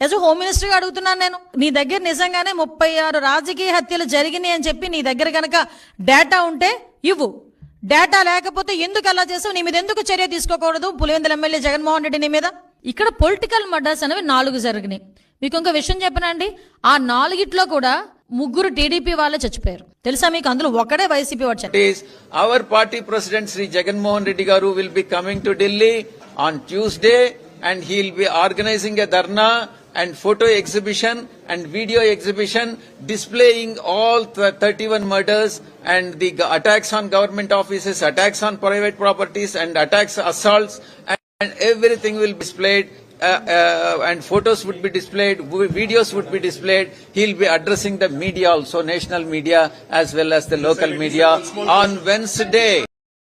As home మినిస్టర్గా అడుగుతున్నాను నేను. నీ దగ్గర నిజంగానే ముప్పై ఆరు రాజకీయ హత్యలు జరిగినాయి అని చెప్పి నీ దగ్గర కనుక డేటా ఉంటే ఇవ్వు. డేటా లేకపోతే ఎందుకు అలా చేసావు? నీ మీద ఎందుకు చర్య తీసుకోకూడదు? పులివెందుల ఎమ్మెల్యే జగన్మోహన్ రెడ్డి నీ మీద? ఇక్కడ పొలిటికల్ మర్డర్స్ అనేవి నాలుగు జరిగినాయి. మీకు ఇంకో విషయం చెప్పనండి ఆ నాలుగిట్లో కూడా ముగ్గురు టీడీపీ వాళ్ళే చచ్చిపోయారు. తెలుసా మీకు? అందులో ఒకడే వైసీపీ వచ్చారు our party president Shri Jaganmohan Reddy గారు will be coming to Delhi on Tuesday and he'll be organising a dharna be organizing a dharna and photo exhibition and video exhibition displaying all the 31 murders and the attacks on government offices, attacks on private properties and attacks, assaults and, and everything will be displayed uh, uh, and photos would be displayed, videos would be displayed. He'll be addressing the media also, national media as well as the local media on Wednesday.